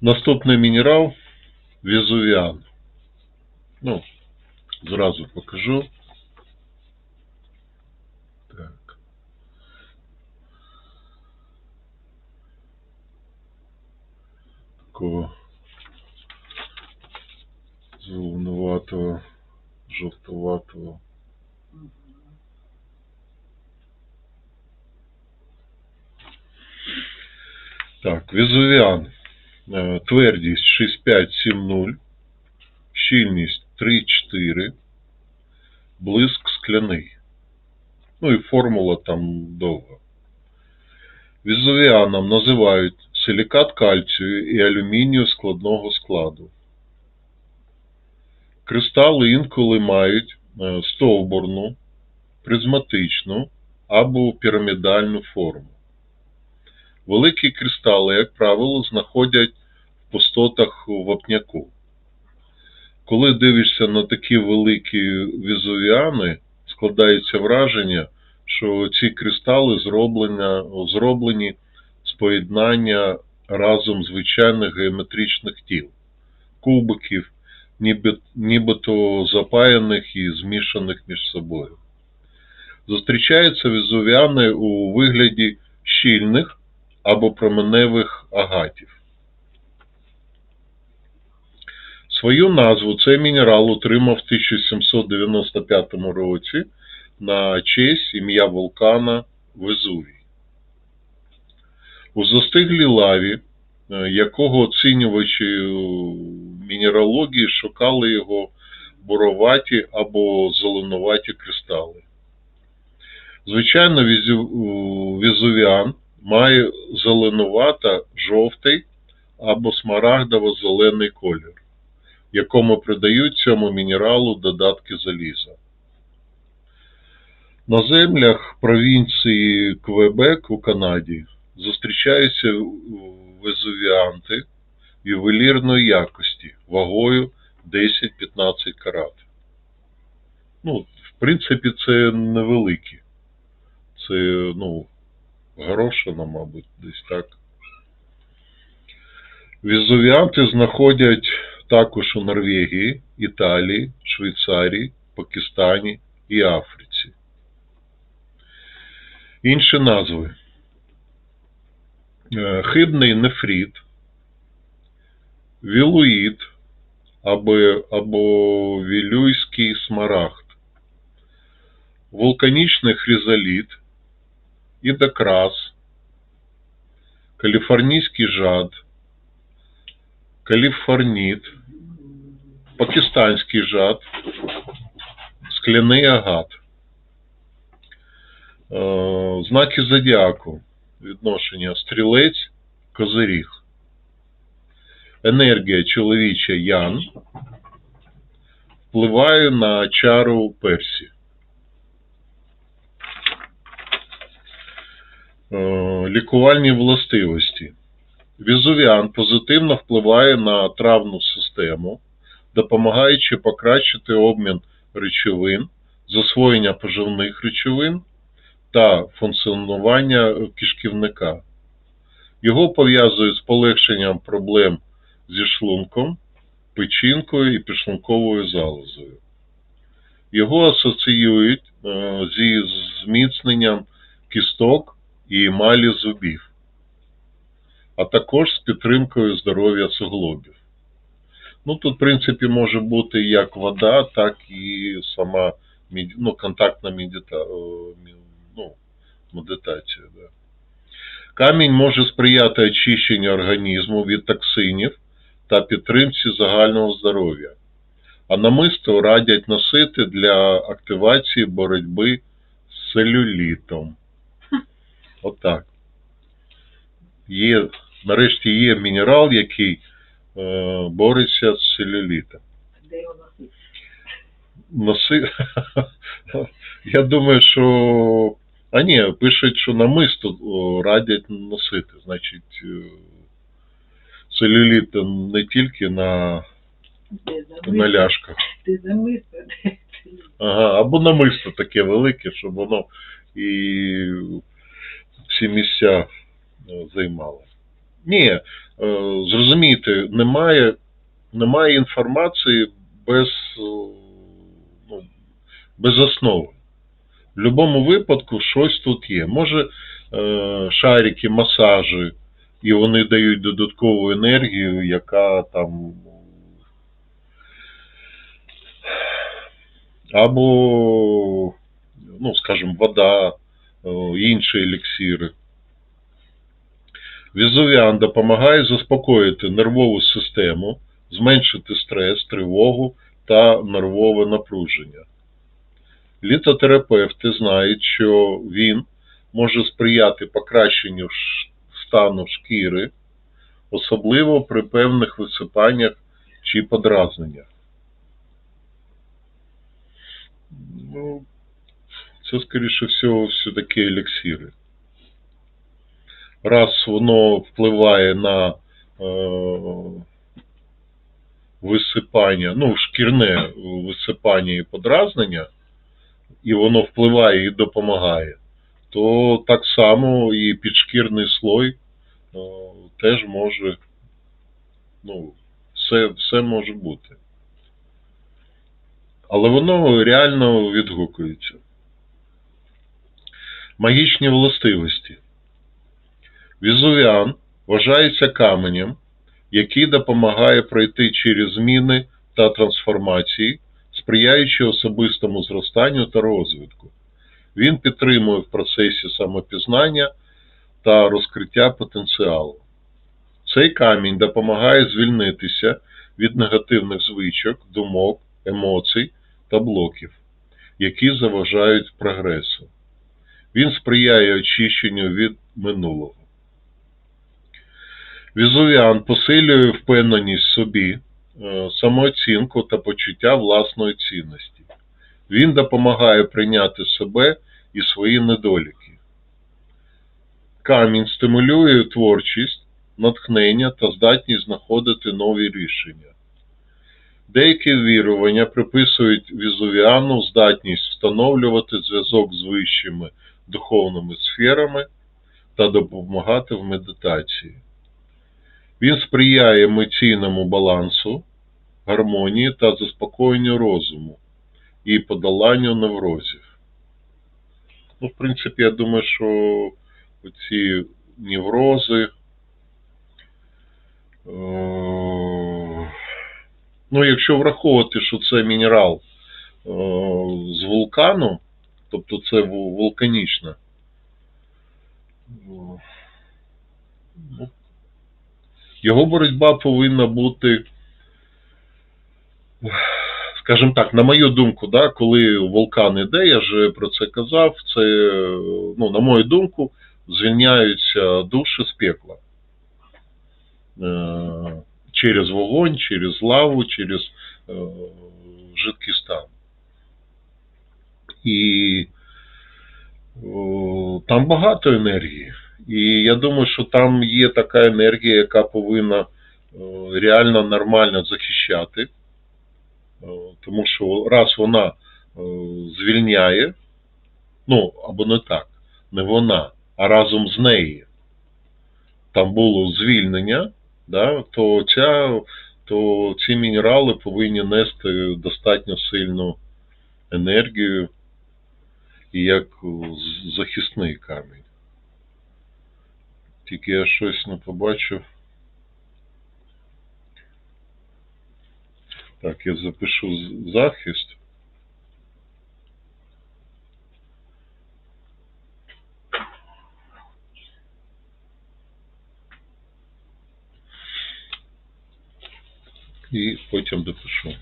Наступний мінерал везувіан. Ну, зразу покажу. Так. Такого зеленуватого, жовтуватого. Так, везувіан. Е, Твердість 6570, щільність 3-4, блиск скляний. Ну і формула там довга. Везувіаном називають силікат кальцію і алюмінію складного складу. Кристали інколи мають е, стовбурну, призматичну або пірамідальну форму. Великі кристали, як правило, знаходять пустотах вапняку. Коли дивишся на такі великі візувіани, складається враження, що ці кристали зроблення, зроблені з поєднання разом звичайних геометричних тіл, кубиків, нібито запаяних і змішаних між собою. Зустрічаються візувіани у вигляді щільних або променевих агатів. Свою назву цей мінерал отримав в 1795 році на честь ім'я вулкана Везувій. У застиглій лаві, е, якого оцінювачі мінералогії шукали його буроваті або зеленуваті кристали. Звичайно, візувіан має зеленувато жовтий або смарагдово-зелений колір, якому придають цьому мінералу додатки заліза. На землях провінції Квебек у Канаді зустрічаються везувіанти ювелірної якості вагою 10-15 карат. Ну, в принципі, це невеликі. Це, ну, Горошина, мабуть, десь так. Візувіанти знаходять також у Норвегії, Італії, Швейцарії, Пакистані і Африці. Інші назви. Е, Хибний нефрит, вілуїд або, або вілюйський смарагд, вулканічний хризоліт, ідокрас, каліфорнійський жад, каліфорніт, пакистанський жад, скляний агат. Е, Знаки зодіаку відношення стрілець, козиріг. Енергія чоловіча ян впливає на чару персі. Е, Лікувальні властивості. Візувіан позитивно впливає на травну систему, допомагаючи покращити обмін речовин, засвоєння поживних речовин та функціонування кишківника. Його пов'язують з полегшенням проблем зі шлунком, печінкою і підшлунковою залозою. Його асоціюють е, зі зміцненням кісток і емалі зубів, а також з підтримкою здоров'я суглобів. Ну, тут, в принципі, може бути як вода, так і сама ну, контактна медита... е, ну, медитація. Да. Камінь може сприяти очищенню організму від токсинів та підтримці загального здоров'я. А намисто радять носити для активації боротьби з целюлітом. Отак. Є, нарешті є мінерал, який бореться з целюлітом. Де його носити? Носи. Я думаю, що. А ні, пишуть, що намисто о, радять носити. Значить, е, целюліт не тільки на, на ляшках. Де замисто? Де Ага, або намисто таке велике, щоб воно і всі місця е, займало. Ні, е, зрозумійте, немає, немає інформації без, е, ну, без основи. В будь-якому випадку щось тут є. Може е, шарики, масажі, і вони дають додаткову енергію, яка там. Або, ну, скажімо, вода, інші еліксири. Візувіан допомагає заспокоїти нервову систему, зменшити стрес, тривогу та нервове напруження. Літотерапевти знають, що він може сприяти покращенню стану шкіри, особливо при певних висипаннях чи подразненнях. Ну, це, скоріше всього, все-таки еліксири. Раз воно впливає на е, висипання, ну, шкірне висипання і подразнення, і воно впливає і допомагає, то так само і підшкірний слой е, теж може, ну, все, все може бути. Але воно реально відгукується. Магічні властивості. Візувіан вважається каменем, який допомагає пройти через зміни та трансформації, сприяючи особистому зростанню та розвитку. Він підтримує в процесі самопізнання та розкриття потенціалу. Цей камінь допомагає звільнитися від негативних звичок, думок, емоцій та блоків, які заважають прогресу. Він сприяє очищенню від минулого. Візувіан посилює впевненість в собі, е, самооцінку та почуття власної цінності. Він допомагає прийняти себе і свої недоліки. Камінь стимулює творчість, натхнення та здатність знаходити нові рішення. Деякі вірування приписують візувіану здатність встановлювати зв'язок з вищими духовними сферами та допомагати в медитації. Він сприяє емоційному балансу, гармонії та заспокоєнню розуму і подоланню неврозів. Ну, в принципі, я думаю, що ці неврози. е, Ну, якщо враховувати, що це мінерал е, з вулкану, тобто це ву- вулканічна. Ну, його боротьба повинна бути, скажімо так, на мою думку, да, коли вулкан іде, я ж про це казав, це, ну, на мою думку, звільняються душі з пекла. Е, Через вогонь, через лаву, через е, жидкий стан. І там багато енергії. І я думаю, що там є така енергія, яка повинна реально нормально захищати. Тому що раз вона звільняє, ну, або не так, не вона, а разом з нею там було звільнення, да, то, ця, то ці мінерали повинні нести достатньо сильну енергію як захисний камінь. Тільки я щось не побачив. Так, я запишу захист. І потім допишу.